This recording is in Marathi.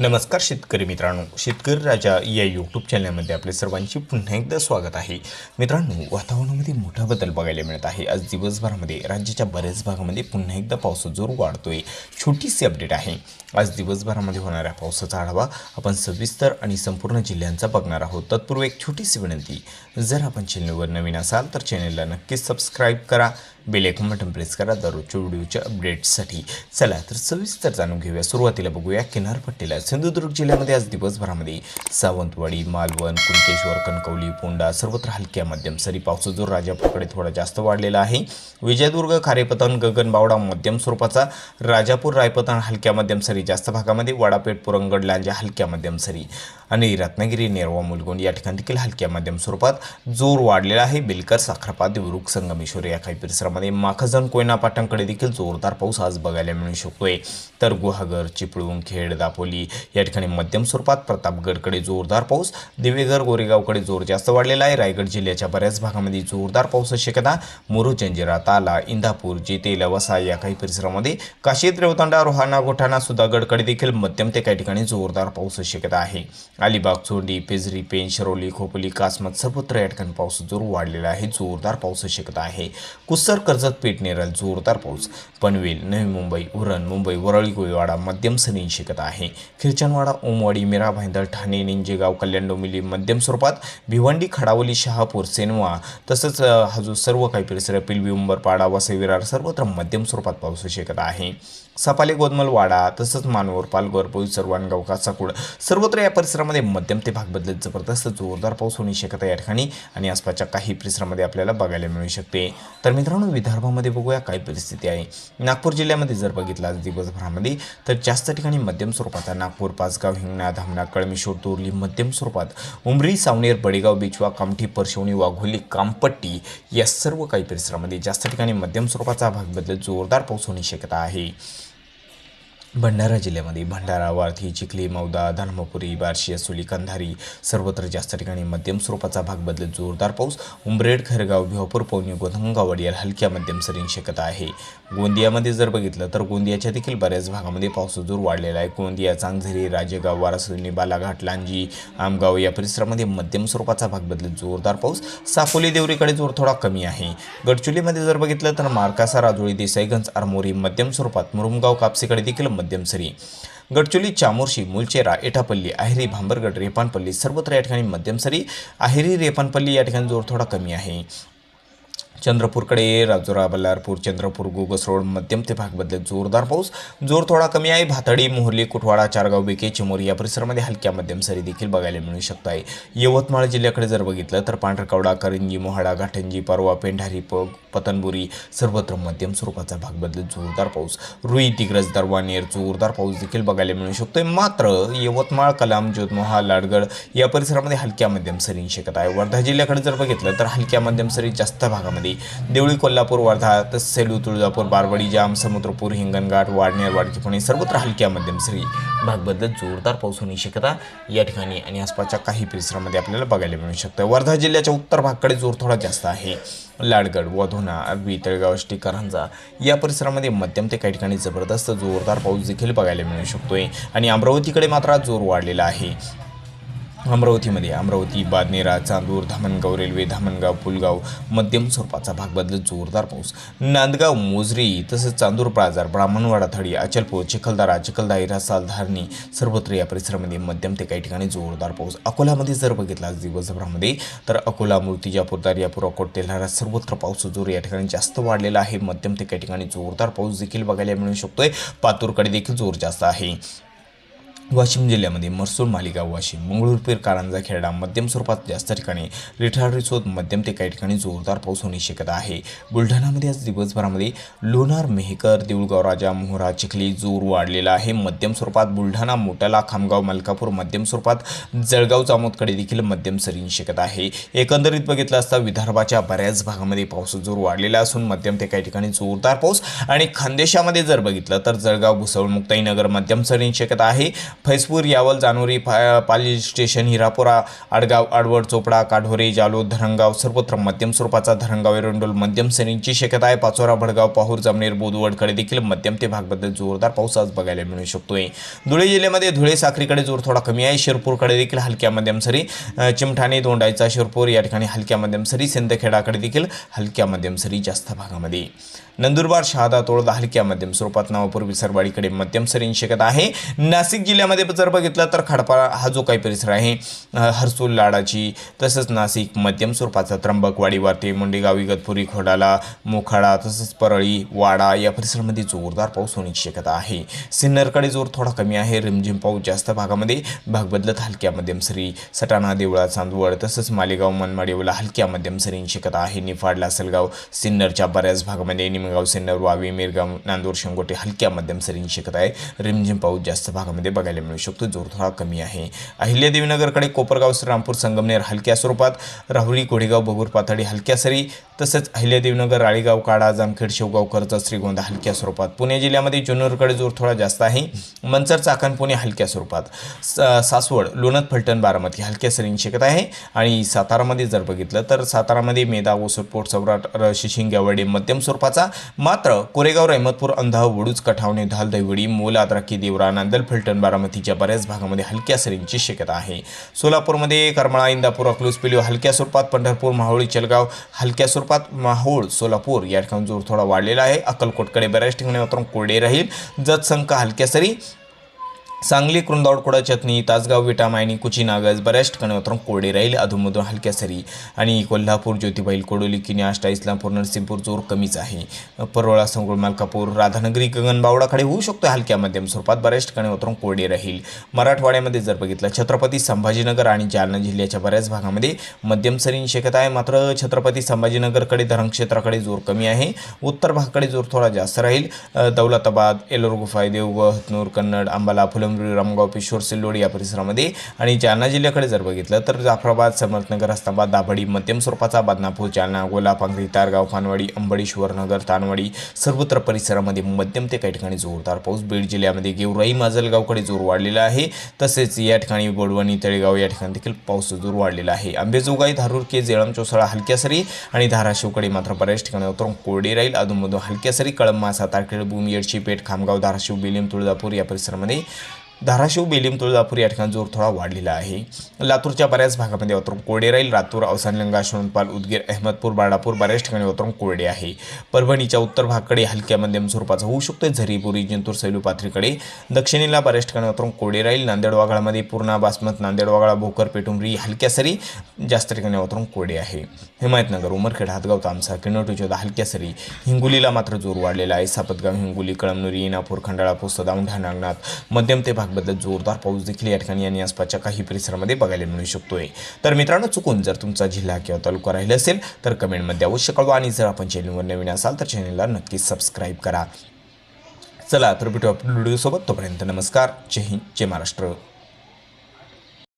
नमस्कार शेतकरी मित्रांनो. शेतकरी राजा या यूट्यूब चॅनलमध्ये आपले सर्वांचे पुन्हा एकदा स्वागत आहे. मित्रांनो वातावरणामध्ये मोठा बदल बघायला मिळत आहे. आज दिवसभरामध्ये राज्याच्या बऱ्याच भागामध्ये पुन्हा एकदा पावसाचा जोर वाढतोय. छोटीशी अपडेट आहे. आज दिवसभरामध्ये होणाऱ्या पावसाचा आढावा आपण सविस्तर आणि संपूर्ण जिल्ह्यांचा बघणार आहोत. तत्पूर्वी एक छोटीशी विनंती. जर आपण चॅनलवर नवीन असाल तर चॅनलला नक्कीच सबस्क्राईब करा. बेल आयकॉन बटन प्रेस करा दररोजच्या व्हिडिओच्या अपडेट्ससाठी. चला तर सविस्तर जाणून घेऊया. सुरुवातीला बघूया किनारपट्टीला. सिंधुदुर्ग जिल्ह्यामध्ये आज दिवसभरामध्ये सावंतवाडी मालवण कुणकेश्वर कणकवली पोंडा सर्वत्र हलक्या मध्यम सरी पावसाचा जोर. राजापूरकडे थोडा जास्त वाढलेला आहे. विजयदुर्ग खारेपतन गगनबावडा मध्यम स्वरूपाचा. राजापूर रायपतन हलक्या मध्यम सरी जास्त भागामध्ये. वाडापेठ पुरंगड लांजा हलक्या मध्यम सरी. आणि रत्नागिरी नेरवा मुलगुंड या ठिकाणी देखील हलक्या मध्यम स्वरूपात जोर वाढलेला आहे. बेलकर साखरपा देवरुख संगमेश्वर या काही परिसरामध्ये माखजन कोयना पाटणकडे देखील जोरदार पाऊस आज बघायला मिळू शकतोय. तर गुहागर चिपळूण खेड दापोली या ठिकाणी मध्यम स्वरूपात प्रतापगडकडे जोरदार पाऊस दिवेघर गोरेगावकडे जोर जास्त वाढलेला आहे. रायगड जिल्ह्याच्या बऱ्याच भागामध्ये जोरदार पावसाची शक्यता मुरू जंजिरा ताला इंदापूर जेते लवसा या काही परिसरामध्ये काशी रेवतांडा रोहाणा गोठाणा सुधागडकडे देखील मध्यम ते काही ठिकाणी जोरदार पावसाची शक्यता आहे. अलिबाग चोंडी पेजरी पेन शरोली खोपोली कासमत सर्वत्र या ठिकाणी पाऊस जोर वाढलेला आहे. जोरदार पाऊस शक्यता आहे. कुस्सर कर्जत पेठ नेरल जोरदार पाऊस. पनवेल नवी मुंबई उरण मुंबई वरळी गोळीवाडा मध्यम सनी शक्यता आहे. खिरचनवाडा ओमवाडी मिरा भाईंदर ठाणे निंजेगाव कल्याण डोंबिवली मध्यम स्वरूपात भिवंडी खडावली शहापूर सेनवा तसंच हा जो सर्व काही परिसर पिलवी उंबरपाडा वसई विरार सर्वत्र मध्यम स्वरूपात पाऊस शक्यता आहे. सपाले गोदमलवाडा तसंच मानवर पालघर पोई सर्वांगाव कासाकुड सर्वत्र या परिसरामध्ये मध्यम ते भाग बदलत जबरदस्त जोरदार पाऊस होण्याची शक्यता या ठिकाणी आणि आसपासच्या काही परिसरामध्ये आपल्याला बघायला मिळू शकते. तर मित्रांनो विदर्भामध्ये बघूया काय परिस्थिती आहे. नागपूर जिल्ह्यामध्ये जर बघितला दिवसभरामध्ये तर जास्त ठिकाणी मध्यम स्वरूपाचा नागपूर पाचगाव हिंगणा धामणा कळमेश्वर तोरली मध्यम स्वरूपात. उमरी सावनेर बडेगाव बिचवा कामठी परशिवणी वाघोली कामपट्टी या सर्व काही परिसरामध्ये जास्त ठिकाणी मध्यम स्वरूपाचा भाग बदलत जोरदार पाऊस होण्याची शक्यता आहे. भंडारा जिल्ह्यामध्ये भंडारा वारथी चिखली मौदा धर्मपुरी बार्शी असोली कंधारी सर्वत्र जास्त ठिकाणी मध्यम स्वरूपाचा भाग बदलत जोरदार पाऊस. उंबरेड खरगाव भिवापूर पवनी गोधंगावड या हलक्या मध्यम सरींची शक्यता आहे. गोंदियामध्ये जर बघितलं तर गोंदियाच्या देखील बऱ्याच भागामध्ये पाऊस जोर वाढलेला आहे. गोंदिया चांगझरी राजेगाव वारासुनी बालाघाट लांजी आमगाव या परिसरामध्ये मध्यम स्वरूपाचा भाग बदलत जोरदार पाऊस. सापोली देवरीकडे जोर थोडा कमी आहे. गडचुलीमध्ये जर बघितलं तर मार्कासा राजोळी देसाईगंज आरमोरी मध्यम स्वरूपात मुरुमगाव कापसीकडे देखील मध्यम सरी. गडचोली चामोर्शी मुलचेरा एटापल्ली अहिरी भांबरगड रेपानपल्ली सर्वत्र या ठिकाणी मध्यम सरी. रेपानपल्ली या ठिकाणी जोर थोडा कमी आहे. चंद्रपूरकडे राजुरा बल्लारपूर चंद्रपूर गोगस रोड मध्यम ते भाग बदलत जोरदार पाऊस. जोर थोडा कमी आहे. भातडी मोहर्ली कुठवाडा चारगाव बेके चिमोरी या परिसरामध्ये हलक्या मध्यम सरी देखील बघायला मिळू शकत आहे यवतमाळ जिल्ह्याकडे जर बघितलं तर पांढरकवडा करंजी मोहाडा घाटंजी परवा पेंढारी प पतनबुरी सर्वत्र मध्यम स्वरूपाचा भाग बदलत जोरदार पाऊस. रुई तिग्रज दरवानेर जोरदार पाऊस देखील बघायला मिळू शकतोय. मात्र यवतमाळ कलाम जोतमोहा लाडगड या परिसरामध्ये हलक्या मध्यम सरींची शक्यता आहे. वर्धा जिल्ह्याकडे जर बघितलं तर हलक्या मध्यम सरी जास्त भागामध्ये देवळी कोल्हापूर वर्धा तसंच सेलू तुळजापूर बारवाडी जाम समुद्रपूर हिंगणघाट वाडनेर वाडकी पुणे सर्वत्र हलक्या मध्यम सरी भाग बदलत जोरदार पाऊस होण्याची शक्यता या ठिकाणी आणि आसपासच्या काही परिसरामध्ये आपल्याला बघायला मिळू शकतं. वर्धा जिल्ह्याच्या उत्तर भागाकडे जोर थोडा जास्त आहे. लाडगड वधोना अरबी तळगाव या परिसरामध्ये मध्यम ते काही ठिकाणी जबरदस्त जोरदार पाऊस देखील बघायला मिळू शकतोय. आणि अमरावतीकडे मात्र जोर वाढलेला आहे. अमरावतीमध्ये अमरावती बादनेरा चांदूर धामणगाव रेल्वे धामणगाव पुलगाव मध्यम स्वरूपाचा भाग बदलत जोरदार पाऊस. नांदगाव मोजरी तसेच चांदूर प्राजार ब्राह्मणवाडा थडी अचलपूर चिखलदरा चिखलदा हिरासाल धारणी सर्वत्र या परिसरामध्ये मध्यम ते काही ठिकाणी जोरदार पाऊस. अकोलामध्ये जर बघितला दिवसभरामध्ये तर अकोला मूर्तिजापूर दर्यापूर अकोट तेल्हारा सर्वत्र पाऊस जोर या ठिकाणी जास्त वाढलेला आहे. मध्यम ते काही ठिकाणी जोरदार पाऊस देखील बघायला मिळू शकतोय. पातूरकडे देखील जोर जास्त आहे. वाशिम जिल्ह्यामध्ये मरसूर मालिगाव वाशिम मंगळूरपीर कारंजा खेरडा मध्यम स्वरूपात जास्त ठिकाणी रिठार रिसोद मध्यम ते काही ठिकाणी जोरदार पाऊस होण्याची शक्यता आहे. बुलढाणामध्ये आज दिवसभरामध्ये लोणार मेहकर देऊळगाव राजा मोहरा चिखली जोर वाढलेला आहे. मध्यम स्वरूपात बुलढाणा मोटाला खामगाव मलकापूर मध्यम स्वरूपात जळगाव जामोदकडे देखील मध्यम सरींची शक्यता आहे. एकंदरीत बघितलं असता विदर्भाच्या बऱ्याच भागामध्ये पाऊस जोर वाढलेला असून मध्यम ते काही ठिकाणी जोरदार पाऊस आणि खानदेशामध्ये जर बघितलं तर जळगाव भुसवळ मुक्ताईनगर मध्यम सरींची शक्यता आहे. फैजपूर यावल जानोरी फा पाली स्टेशन हिरापुरा आडगाव आडवड चोपडा काढोरे जालोद धरणगाव सर्वत्र मध्यम स्वरूपाचा धरणगाव एरंडोल मध्यम सरींची शक्यता आहे. पाचोरा भडगाव पाहूर जमनेर बोदवडकडे देखील मध्यम ते भागबद्दल जोरदार पाऊस आज बघायला मिळू शकतोय. धुळे जिल्ह्यामध्ये धुळे साखरीकडे जोर थोडा कमी आहे. शिरपूरकडे देखील हलक्या मध्यम सरी चिमठाणे दोंडाईचा शिरपूर या ठिकाणी हलक्या मध्यम सरी सिंदखेडाकडे देखील हलक्या मध्यम सरी जास्त भागामध्ये. नंदुरबार शहादा तोळदा हलक्या मध्यम स्वरूपात नवापूर विसरवाडीकडे मध्यम सरींची शक्यता आहे. नाशिक जिल्ह्यामध्ये जर बघितलं तर खडपाळा हा जो काही परिसर आहे हर्सूल लाडाची तसंच नाशिक मध्यम स्वरूपाचा त्र्यंबकवाडी वाटे मुंडेगाव इगतपुरी खोडाला मोखाडा तसंच परळी वाडा या परिसरामध्ये जोरदार पाऊस होण्याची शक्यता आहे. सिन्नरकडे जोर थोडा कमी आहे रिमझिम पाऊस जास्त भागामध्ये भाग बदलत हलक्या मध्यम सरी सटाणा देवळा चांदवड तसंच मालेगाव मनमाडेवला हलक्या मध्यम सरींची शक्यता आहे. निफाडला सलगाव सिन्नरच्या बऱ्याच भागामध्ये निमगाव सिन्नर वावी मिरगाव नांदूर शेंगोटे हलक्या मध्यम सरींनी शिकत आहे रिमझिम पाऊस जास्त भागामध्ये बघायला मिळू शकतो जोर थोडा कमी आहे अहिल्यादेवीनगरकडे कोपरगाव श्रीरामपूर संगमनेर हलक्या स्वरूपात राहुरी कोडेगाव बगूर पाथडी हलक्या सरी तसंच अहिल्यादेवनगर राळेगाव काडा जामखेड शेवगाव कर्जत श्रीगोंदा हलक्या स्वरूपात. पुणे जिल्ह्यामध्ये जुन्नरकडे जोर थोडा जास्त आहे. मंचर चाकण पुणे हलक्या स्वरूपात. स- सासवड लोणत फलटण बारामती हलक्या सरींनी शक्यता आहे. आणि सातारामध्ये जर बघितलं तर सातारामध्ये मेदा ओसरपोट सौराट र- शिशिंग्यावडे मध्यम स्वरूपाचा मात्र कोरेगाव रहमतपूर अंधाव वडूज कठावणे धाल दैवडी मोल आद्राकी देवरा नांदल फलटण बारामतीच्या बऱ्याच भागामध्ये हलक्या सरींची शक्यता आहे. सोलापूरमध्ये करमाळा इंदापूर अकलूज पिलिओ हलक्या स्वरूपात पंढरपूर माहुळी चलगाव हलक्या स्वरूपात माहोळ सोलापूर या ठिकाणी जोर थोडा वाढलेला आहे. अक्कलकोटकडे बऱ्याच ठिकाणी मात्र कोरडे राहील. जतसंख हलक्या सरी सांगली कृंदावड कुडा चटणी तासगाव विटा मायनी कुची नागज बऱ्याच ठिकाणी मात्र कोरडे राहील. अधूनमधून हलक्या सरी आणि कोल्हापूर ज्योतिबाईल कोडोली किनी आष्टा इस्लामपूर नरसिंहपूर जोर कमीच आहे. परोळा संगुळ मालकापूर राधानगरी गगनबावडाकडे होऊ शकतो हलक्या मध्यम स्वरूपात. बऱ्याच ठिकाणी मात्र कोरडे राहील. मराठवाड्यामध्ये जर बघितलं छत्रपती संभाजीनगर आणि जालना जिल्ह्याच्या बऱ्याच भागामध्ये मध्यम सरींची शक्यता आहे. मात्र छत्रपती संभाजीनगरकडे धरण क्षेत्राकडे जोर कमी आहे. उत्तर भागाकडे जोर थोडा जास्त राहील. दौलताबाद एलोर गुफाय देवगह हतनूर कन्नड अंबाला कळमनुरी रामगाव पिशोर सिल्लोड या परिसरामध्ये. आणि जालना जिल्ह्याकडे जर बघितलं तर जाफराबाद समर्थनगर अस्ताबाद दाभडी मध्यम स्वरूपाचा बदनापूर जालना गोला पांगरी तारगाव खानवाडी अंबडी शिवरनगर तानवाडी सर्वत्र परिसरामध्ये मध्यम ते काही ठिकाणी जोरदार पाऊस. बीड जिल्ह्यामध्ये गेवराई माजलगावकडे जोर वाढलेला आहे. तसेच या ठिकाणी बोडवणी तळेगाव या ठिकाणी देखील पाऊस जोर वाढलेला आहे. आंबेजोगाई धारूर के. जेळम चोसळा हलक्या सरी आणि धाराशिवकडे मात्र बऱ्याच ठिकाणी उतरून कोरडे राहील. अधूनमधून हलक्या सरी कळंबा सातारखेड भूमी येडशी पेठ खामगाव धाराशिव बिलिम तुळजापूर या परिसरामध्ये धाराशिव बेलीम तुळजापूर या ठिकाणी जोर थोडा वाढलेला आहे. लातूरच्या बऱ्याच भागामध्ये वातावरण कोरडे राहील. रातूर अवसानलंगा शोणपाल उदगीर अहमदपूर बाळापूर बऱ्याच ठिकाणी वातावरण कोरडे आहे. परभणीच्या उत्तर भागाकडे हलक्या मध्यम स्वरूपाचा होऊ शकतो झरीपुरी जिंतूर सैलू पाथरीकडे. दक्षिणेला बऱ्याच ठिकाणी वातावरण कोरडे राहील. नांदेड वाघाळामध्ये पूर्णा बासमत नांदेड वाघाळा भोकर पेटुंबरी हलक्या सरी जास्त ठिकाणी वातावरण कोरडे आहे. हिमायतनगर उमरखेड हातगाव तामसा किनवटीचोदा हलक्या सरी. हिंगोलीला मात्र जोर वाढलेला आहे. सापतगाव हिंगोली कळमनुरी इनापूर खंडाळापूर पुसद औंढा नागनाथ मध्यम ते भाग भागबद्दल जोरदार पाऊस देखील या ठिकाणी आणि आसपासच्या काही परिसरामध्ये बघायला मिळू शकतोय. तर मित्रांनो चुकून जर तुमचा जिल्हा किंवा तालुका राहिला असेल तर कमेंटमध्ये अवश्य कळवा आणि जर आपण चॅनलवर नवीन असाल तर चॅनलला नक्की सबस्क्राईब करा. चला तर भेटू आपण व्हिडिओसोबत तोपर्यंत नमस्कार. जय हिंद जय महाराष्ट्र.